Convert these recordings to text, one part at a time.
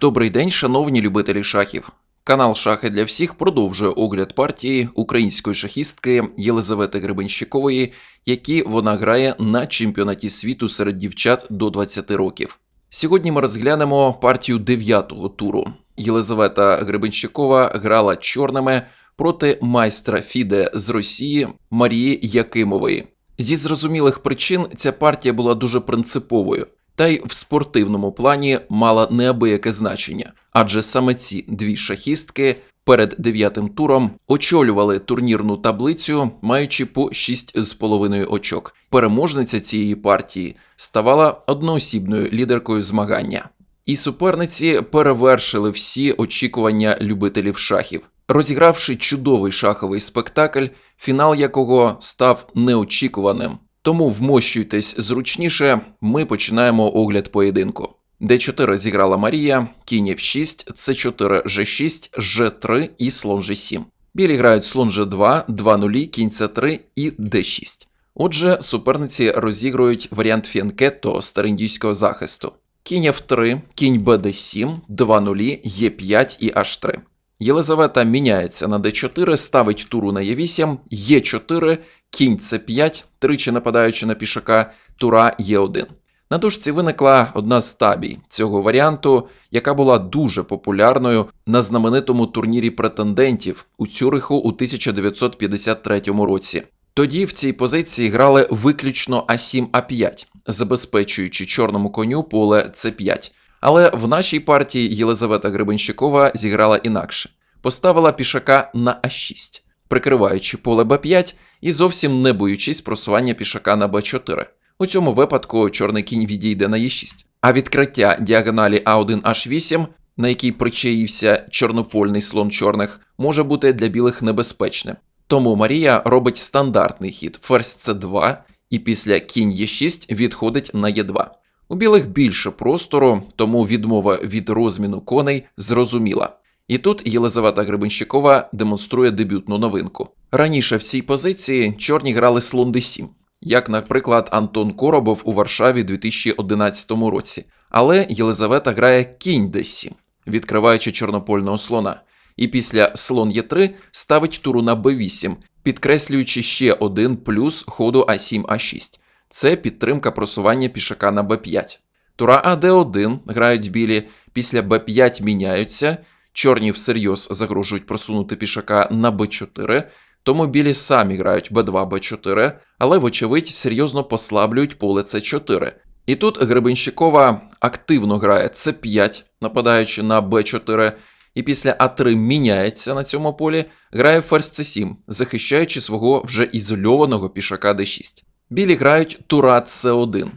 Добрий день, шановні любителі шахів. Канал Шахи для всіх продовжує огляд партії української шахістки Єлизавети Гребенщикової, які вона грає на чемпіонаті світу серед дівчат до 20 років. Сьогодні ми розглянемо партію 9-го туру. Єлизавета Гребенщикова грала чорними проти майстра Фіде з Росії Марії Якимової. Зі зрозумілих причин ця партія була дуже принциповою, та й в спортивному плані мала неабияке значення, адже саме ці дві шахістки перед дев'ятим туром очолювали турнірну таблицю, маючи по 6,5 очок. Переможниця цієї партії ставала одноосібною лідеркою змагання. І суперниці перевершили всі очікування любителів шахів, розігравши чудовий шаховий спектакль, фінал якого став неочікуваним. Тому вмощуйтесь зручніше, ми починаємо огляд поєдинку. Д4 зіграла Марія, кінь F6, С4, Ж6, Ж3 і слон Ж7. Білі грають слон Ж2, 2 нулі, кінь С3 і Д6. Отже, суперниці розігрують варіант фіанкетто стариндійського захисту. Кінь F3, кінь БД7, 2 нулі, Е5 і H3. Єлизавета міняється на d4, ставить туру на Е8, Е4, кінь С5, тричі нападаючи на пішака, тура Е1. На дошці виникла одна з табій цього варіанту, яка була дуже популярною на знаменитому турнірі претендентів у Цюриху у 1953 році. Тоді в цій позиції грали виключно А7 А5, забезпечуючи чорному коню поле С5. Але в нашій партії Єлизавета Гребенщикова зіграла інакше. Поставила пішака на А6, прикриваючи поле Б5 і зовсім не боючись просування пішака на Б4. У цьому випадку чорний кінь відійде на Е6. А відкриття діагоналі А1H8, на якій причаївся чорнопольний слон чорних, може бути для білих небезпечним. Тому Марія робить стандартний хід ферзь С2 і після кінь Е6 відходить на Е2. У білих більше простору, тому відмова від розміну коней зрозуміла. І тут Єлизавета Гребенщикова демонструє дебютну новинку. Раніше в цій позиції чорні грали слон d7, як, наприклад, Антон Коробов у Варшаві 2011 році. Але Єлизавета грає кінь d7, відкриваючи чорнопольного слона. І після слон Е3 ставить туру на Б8, підкреслюючи ще один плюс ходу А7 А6. Це підтримка просування пішака на Б5. Тура АД1 грають білі, після Б5 міняються. Чорні всерйоз загрожують просунути пішака на Б4, тому білі самі грають Б2, Б4, але, вочевидь, серйозно послаблюють поле С4. І тут Гребенщикова активно грає С5, нападаючи на Б4, і після А3 міняється на цьому полі, грає ферзь С7, захищаючи свого вже ізольованого пішака Д6. Білі грають Тура С1.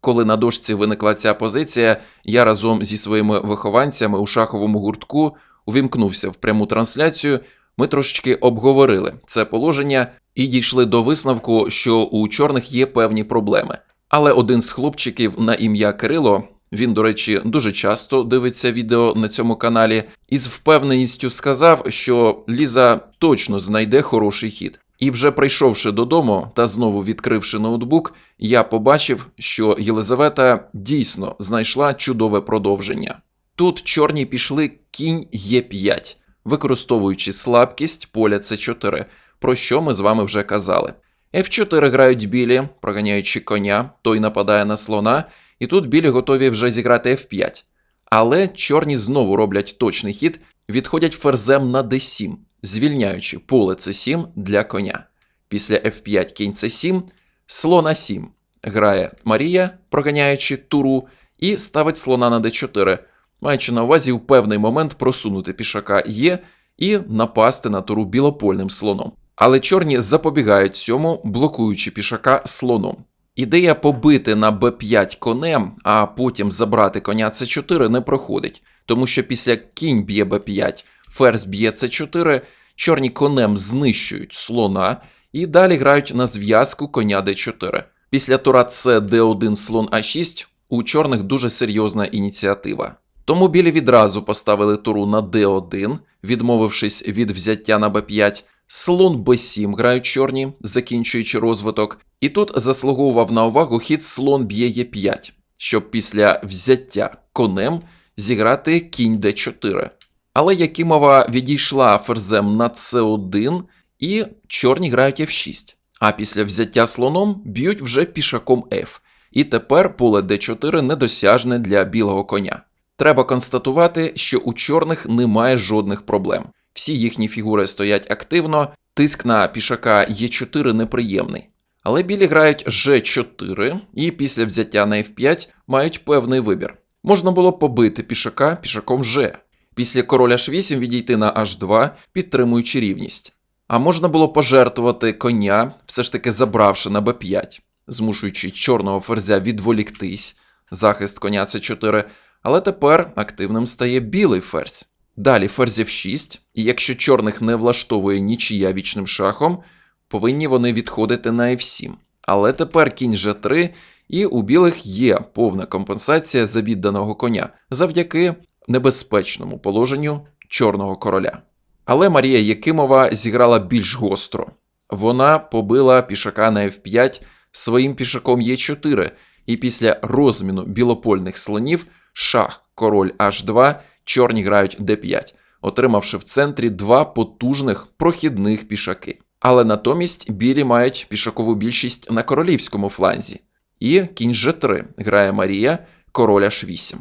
Коли на дошці виникла ця позиція, я разом зі своїми вихованцями у шаховому гуртку увімкнувся в пряму трансляцію. Ми трошечки обговорили це положення і дійшли до висновку, що у чорних є певні проблеми. Але один з хлопчиків на ім'я Кирило, він, до речі, дуже часто дивиться відео на цьому каналі, із впевненістю сказав, що Ліза точно знайде хороший хід. І вже прийшовши додому та знову відкривши ноутбук, я побачив, що Єлизавета дійсно знайшла чудове продовження. Тут чорні пішли кінь Е5, використовуючи слабкість поля С4, про що ми з вами вже казали. F4 грають білі, проганяючи коня, той нападає на слона, і тут білі готові вже зіграти F5. Але чорні знову роблять точний хід, відходять ферзем на d7, звільняючи поле c7 для коня. Після f5 кінь c7, слон a7 грає Марія, проганяючи туру, і ставить слона на d4, маючи на увазі у певний момент просунути пішака Є і напасти на туру білопольним слоном. Але чорні запобігають цьому, блокуючи пішака слоном. Ідея побити на b5 конем, а потім забрати коня c4 не проходить, тому що після кінь б'є b5, ферзь б'є c4, чорні конем знищують слона і далі грають на зв'язку коня d4. Після тура c d1 слон a6 у чорних дуже серйозна ініціатива. Тому білі відразу поставили туру на d1, відмовившись від взяття на b5. Слон b7 грають чорні, закінчуючи розвиток, і тут заслуговував на увагу хід слон б'є е5, щоб після взяття конем зіграти кінь d4. Але Якимова відійшла ферзем на c1, і чорні грають f6. А після взяття слоном б'ють вже пішаком f. І тепер поле d4 недосяжне для білого коня. Треба констатувати, що у чорних немає жодних проблем. Всі їхні фігури стоять активно, тиск на пішака Е4 неприємний. Але білі грають G4 і після взяття на F5 мають певний вибір. Можна було побити пішака пішаком G, після короля H8 відійти на H2, підтримуючи рівність. А можна було пожертвувати коня, все ж таки забравши на b5, змушуючи чорного ферзя відволіктись, захист коня c4, але тепер активним стає білий ферзь. Далі ферзь f6, і якщо чорних не влаштовує нічия вічним шахом, повинні вони відходити на f7. Але тепер кінь g3, і у білих є повна компенсація за відданого коня завдяки небезпечному положенню чорного короля. Але Марія Якимова зіграла більш гостро. Вона побила пішака на f5 своїм пішаком Е4, і після розміну білопольних слонів шах, король H2, чорні грають d5, отримавши в центрі два потужних прохідних пішаки. Але натомість білі мають пішакову більшість на королівському фланзі. І кінь G3 грає Марія, король H8.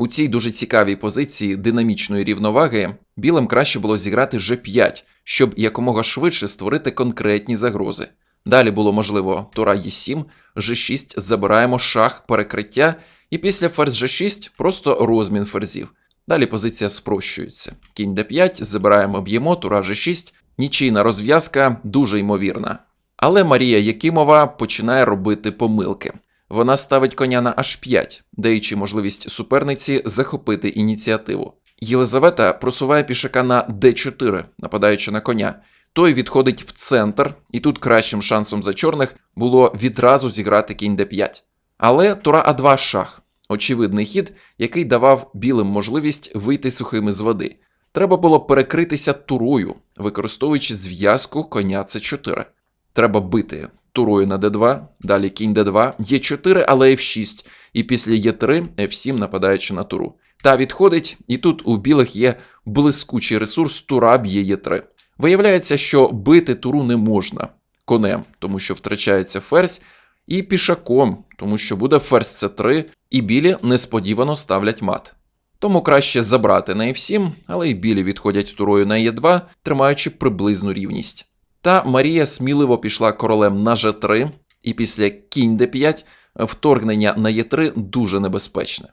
У цій дуже цікавій позиції динамічної рівноваги білим краще було зіграти G5, щоб якомога швидше створити конкретні загрози. Далі було можливо тура Е7, G6, забираємо шах перекриття, і після ферзь G6 просто розмін ферзів. Далі позиція спрощується. Кінь d5, забираємо б'ємо, тура G6, нічийна розв'язка дуже ймовірна. Але Марія Якимова починає робити помилки. Вона ставить коня на h5, даючи можливість суперниці захопити ініціативу. Єлизавета просуває пішака на d4, нападаючи на коня. Той відходить в центр, і тут кращим шансом за чорних було відразу зіграти кінь d5. Але тура А2 шах очевидний хід, який давав білим можливість вийти сухими з води. Треба було перекритися турою, використовуючи зв'язку коня c4. Треба бити турою на d2, далі кінь d2, Е4, але F6, і після Е3 F7 нападаючи на туру. Та відходить, і тут у білих є блискучий ресурс тура б'є Е3. Виявляється, що бити туру не можна конем, тому що втрачається ферзь, і пішаком, тому що буде ферзь c3, і білі несподівано ставлять мат. Тому краще забрати на F7, але й білі відходять турою на Е2, тримаючи приблизну рівність. Та Марія сміливо пішла королем на G3, і після кінь d5 вторгнення на Е3 дуже небезпечне.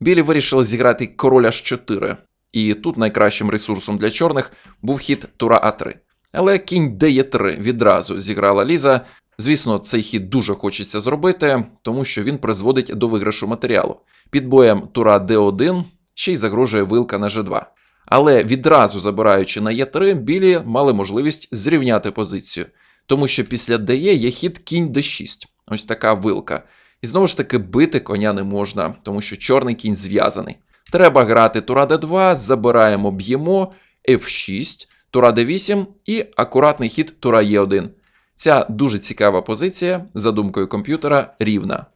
Білі вирішили зіграти король H4, і тут найкращим ресурсом для чорних був хід тура А3. Але кінь Д'Е3 відразу зіграла Ліза. Звісно, цей хід дуже хочеться зробити, тому що він призводить до виграшу матеріалу. Під боєм тура Д1 ще й загрожує вилка на G2. Але відразу забираючи на Е3, білі мали можливість зрівняти позицію, тому що після ДЕ є хід кінь d6. Ось така вилка. І знову ж таки бити коня не можна, тому що чорний кінь зв'язаний. Треба грати тура d2, забираємо, б'ємо, F6, тура d8 і акуратний хід тура Е1. Ця дуже цікава позиція, за думкою комп'ютера, рівна.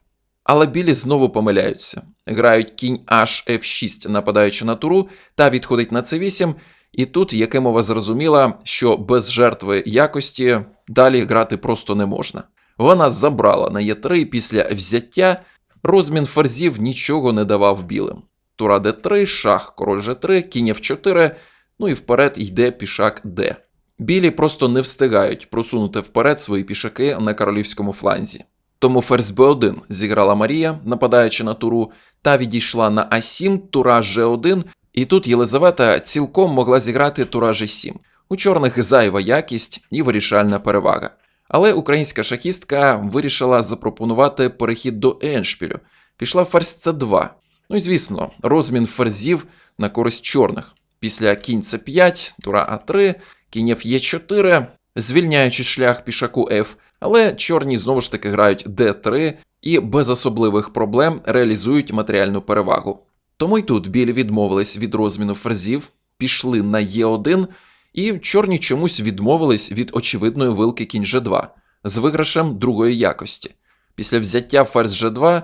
Але білі знову помиляються. Грають кінь H F6, нападаючи на туру, та відходить на c8, і тут Якимова зрозуміла, що без жертви якості далі грати просто не можна. Вона забрала на Е3 після взяття розмін ферзів нічого не давав білим. Тура d3, шах, король g3, кінь f4, ну і вперед йде пішак d. Білі просто не встигають просунути вперед свої пішаки на королівському фланзі. Тому ферзь b1 зіграла Марія, нападаючи на туру, та відійшла на а7, тура g1, і тут Єлизавета цілком могла зіграти тура g7. У чорних зайва якість і вирішальна перевага. Але українська шахістка вирішила запропонувати перехід до еншпілю. Пішла ферзь c2. Ну і звісно, розмін ферзів на користь чорних. Після кінь c5, тура а3, кінь Е4, звільняючи шлях пішаку F, але чорні знову ж таки грають d3 і без особливих проблем реалізують матеріальну перевагу. Тому й тут білі відмовились від розміну ферзів, пішли на Е1, і чорні чомусь відмовились від очевидної вилки кінь G2 з виграшем другої якості. Після взяття ферзь G2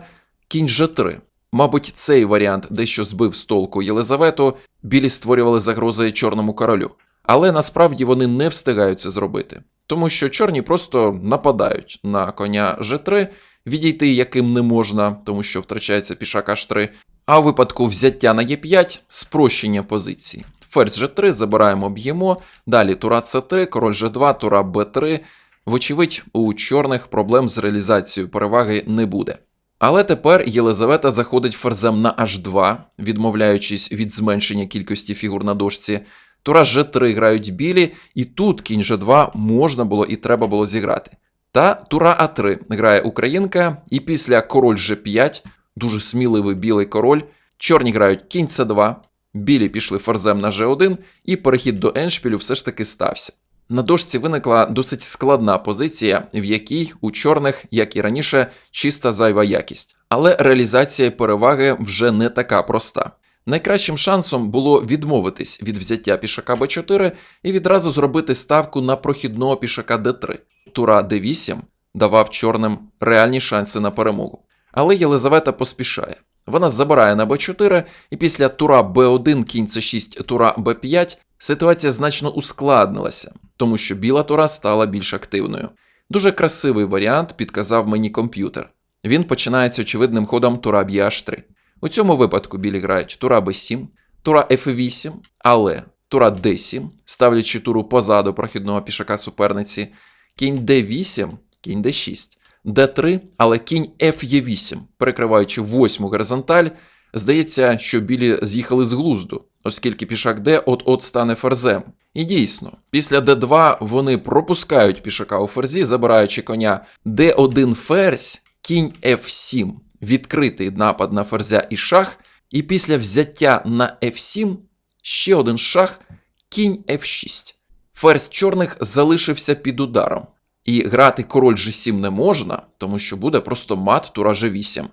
кінь G3. Мабуть, цей варіант дещо збив з толку Єлизавету, білі створювали загрози чорному королю. Але насправді вони не встигають це зробити, тому що чорні просто нападають на коня G3, відійти яким не можна, тому що втрачається пішак H3. А у випадку взяття на Е5 спрощення позиції. Ферзь G3 забираємо, б'ємо. Далі тура С3, король G2, тура Б3. Вочевидь, у чорних проблем з реалізацією переваги не буде. Але тепер Єлизавета заходить ферзем на H2, відмовляючись від зменшення кількості фігур на дошці. Тура G3 грають білі, і тут кінь G2 можна було і треба було зіграти. Та тура А3 грає українка, і після король G5, дуже сміливий білий король, чорні грають кінь С2, білі пішли ферзем на G1, і перехід до еншпілю все ж таки стався. На дошці виникла досить складна позиція, в якій у чорних, як і раніше, чиста зайва якість. Але реалізація переваги вже не така проста. Найкращим шансом було відмовитись від взяття пішака Б4 і відразу зробити ставку на прохідного пішака Д3. Тура Д8 давав чорним реальні шанси на перемогу. Але Єлизавета поспішає. Вона забирає на Б4, і після тура Б1, кінь С6, тура Б5 ситуація значно ускладнилася, тому що біла тура стала більш активною. Дуже красивий варіант підказав мені комп'ютер. Він починається очевидним ходом тура б'є H3. У цьому випадку білі грають тура Б7, тура F8, але тура D7, ставлячи туру позаду прохідного пішака суперниці, кінь D8, кінь D6, D3, але кінь Ф'Е8, перекриваючи восьму горизонталь, здається, що білі з'їхали з глузду, оскільки пішак Д от-от стане ферзем. І дійсно, після Д2 вони пропускають пішака у ферзі, забираючи коня. Д1 ферзь, кінь F7, відкритий напад на ферзя і шах, і після взяття на F7 ще один шах, кінь F6. Ферзь чорних залишився під ударом. І грати король G7 не можна, тому що буде просто мат тура G8.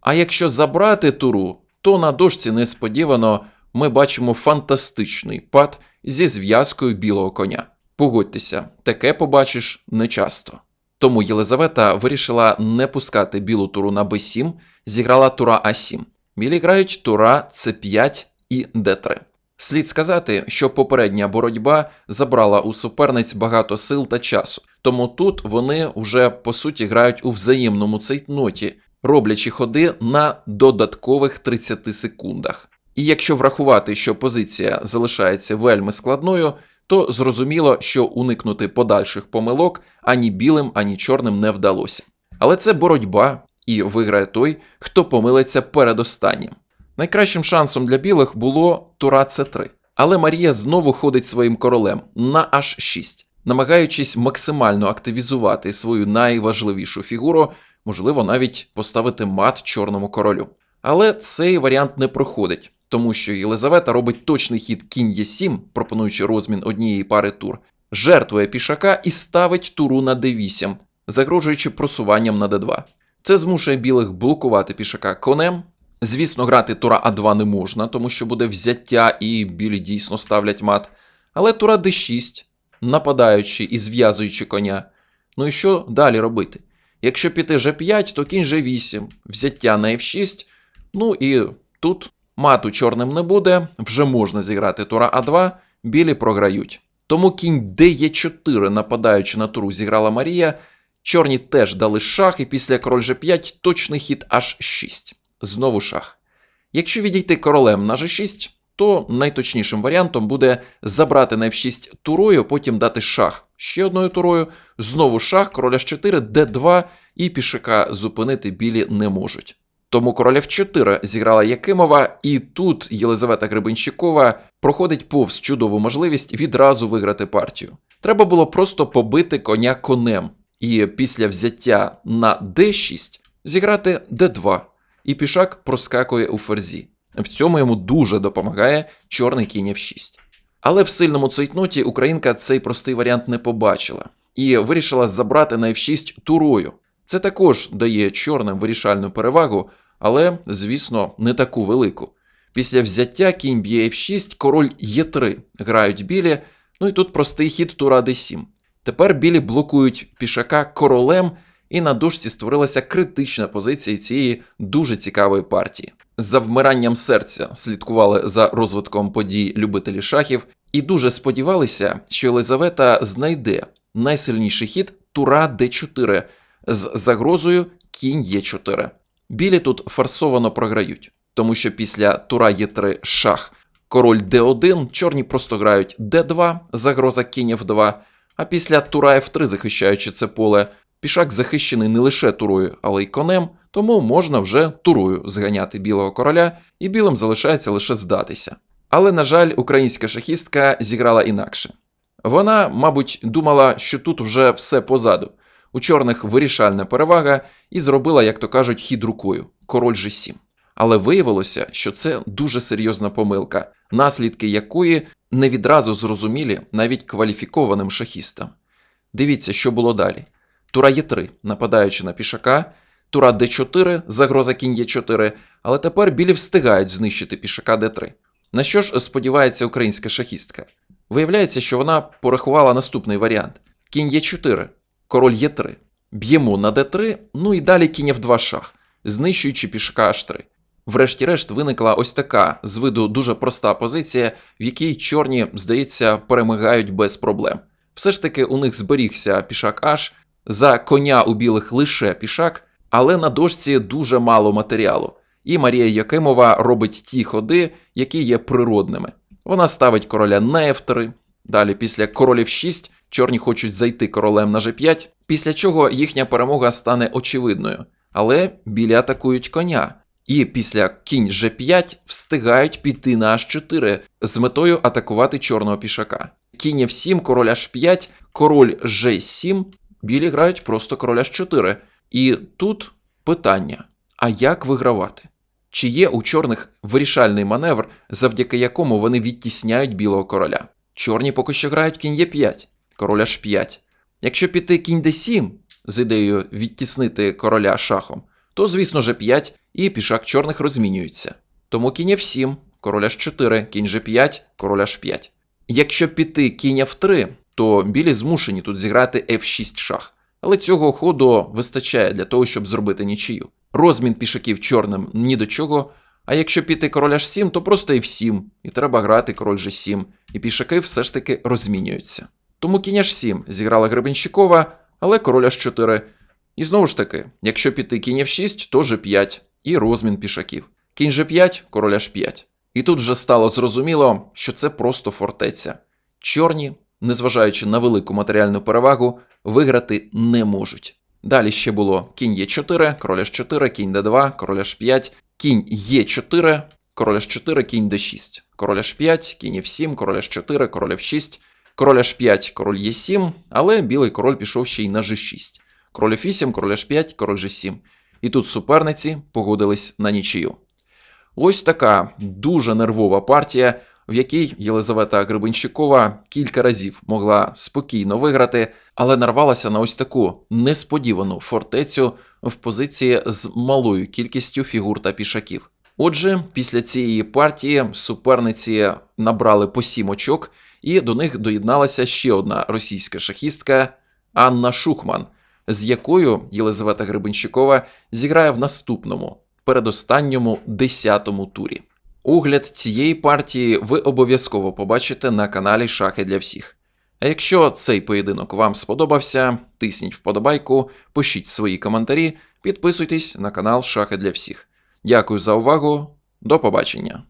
А якщо забрати туру, то на дошці несподівано ми бачимо фантастичний пад зі зв'язкою білого коня. Погодьтеся, таке побачиш нечасто. Тому Єлизавета вирішила не пускати білу туру на b7, зіграла тура А7. Білі грають тура С5 і Д3. Слід сказати, що попередня боротьба забрала у суперниць багато сил та часу, тому тут вони вже по суті грають у взаємному цейтноті, роблячи ходи на додаткових 30 секундах. І якщо врахувати, що позиція залишається вельми складною, то зрозуміло, що уникнути подальших помилок ані білим, ані чорним не вдалося. Але це боротьба, і виграє той, хто помилиться передостаннім. Найкращим шансом для білих було тура С3. Але Марія знову ходить своїм королем на H6, намагаючись максимально активізувати свою найважливішу фігуру, можливо, навіть поставити мат чорному королю. Але цей варіант не проходить, тому що Єлизавета робить точний хід кінь Е7, пропонуючи розмін однієї пари тур, жертвує пішака і ставить туру на d8, загрожуючи просуванням на d2. Це змушує білих блокувати пішака конем. Звісно, грати тура А2 не можна, тому що буде взяття і білі дійсно ставлять мат. Але тура d6, нападаючи і зв'язуючи коня. Ну і що далі робити? Якщо піти G5, то кінь G8, взяття на F6. Ну і тут мату чорним не буде, вже можна зіграти тура А2, білі програють. Тому кінь Д'Е4, нападаючи на туру, зіграла Марія. Чорні теж дали шах, і після король G5 точний хід H6. Знову шах. Якщо відійти королем на G6, то найточнішим варіантом буде забрати на F6 турою, потім дати шах ще одною турою, знову шах, король H4, D2 і пішака зупинити білі не можуть. Тому король F4 зіграла Якимова, і тут Єлизавета Гребенщикова проходить повз чудову можливість відразу виграти партію. Треба було просто побити коня конем, і після взяття на D6 зіграти D2, і пішак проскакує у ферзі. В цьому йому дуже допомагає чорний кінь F6. Але в сильному цейтноті Українка цей простий варіант не побачила і вирішила забрати на F6 турою. Це також дає чорним вирішальну перевагу, але, звісно, не таку велику. Після взяття кінь б'є F6, король Е3 грають білі, ну і тут простий хід тура D7. Тепер білі блокують пішака королем і на дошці створилася критична позиція цієї дуже цікавої партії. За вмиранням серця слідкували за розвитком подій любителі шахів і дуже сподівалися, що Єлизавета знайде найсильніший хід тура d4 з загрозою кінь Е4. Білі тут форсовано програють, тому що після тура Е3 шах, король Д1, чорні просто грають Д2, загроза кінь Ф2, а після тура F3, захищаючи це поле, пішак захищений не лише турою, але й конем, тому можна вже турою зганяти білого короля, і білим залишається лише здатися. Але, на жаль, українська шахістка зіграла інакше. Вона, мабуть, думала, що тут вже все позаду. У чорних вирішальна перевага і зробила, як то кажуть, хід рукою король G7. Але виявилося, що це дуже серйозна помилка, наслідки якої не відразу зрозумілі навіть кваліфікованим шахістам. Дивіться, що було далі. Тура Е3, нападаючи на пішака, тура Д4, загроза кінь Е4, але тепер білі встигають знищити пішака Д3. На що ж сподівається українська шахістка? Виявляється, що вона порахувала наступний варіант: кінь Е4, король Е3. Б'ємо на Д3, ну і далі кінь F2 шах, знищуючи пішака H3. Врешті-решт виникла ось така з виду дуже проста позиція, в якій чорні, здається, перемагають без проблем. Все ж таки у них зберігся пішак H, за коня у білих лише пішак, але на дошці дуже мало матеріалу. І Марія Якимова робить ті ходи, які є природними. Вона ставить короля на F3. Далі, після королів 6, чорні хочуть зайти королем на G5, після чого їхня перемога стане очевидною. Але білі атакують коня. І після кінь G5 встигають піти на H4 з метою атакувати чорного пішака. Кінь F7, король H5, король G7, білі грають просто король H4. І тут питання: а як вигравати? Чи є у чорних вирішальний маневр, завдяки якому вони відтісняють білого короля? Чорні поки що грають кінь Е5, король H5. Якщо піти кінь d7 з ідеєю відтіснити короля шахом, то, звісно, G5 і пішак чорних розмінюється. Тому кінь F7, король H4, кінь G5, король H5. Якщо піти кінь F3, то білі змушені тут зіграти F6 шах. Але цього ходу вистачає для того, щоб зробити нічию. Розмін пішаків чорним ні до чого. А якщо піти король H7, то просто F7, і треба грати король G7, і пішаки все ж таки розмінюються. Тому кінь H7 зіграла Гребенщикова, але король H4. І знову ж таки, якщо піти кінь F6, то G5 і розмін пішаків. Кінь G5, король H5. І тут вже стало зрозуміло, що це просто фортеця. Чорні, незважаючи на велику матеріальну перевагу, виграти не можуть. Далі ще було кінь Е4, король H4, кінь d2, король H5, кінь Е4, король H4, кінь d6, король H5, кінь F7, король H4, король F6, король H5, король Е7, але білий король пішов ще й на G6. Король F8, король H5, король G7. І тут суперниці погодились на нічию. Ось така дуже нервова партія, в якій Єлизавета Гребенщикова кілька разів могла спокійно виграти, але нарвалася на ось таку несподівану фортецю в позиції з малою кількістю фігур та пішаків. Отже, після цієї партії суперниці набрали по сім очок, і до них доєдналася ще одна російська шахістка Анна Шухман, з якою Єлизавета Гребенщикова зіграє в наступному, передостанньому десятому турі. Огляд цієї партії ви обов'язково побачите на каналі Шахи для всіх. А якщо цей поєдинок вам сподобався, тисніть вподобайку, пишіть свої коментарі, підписуйтесь на канал Шахи для всіх. Дякую за увагу, до побачення!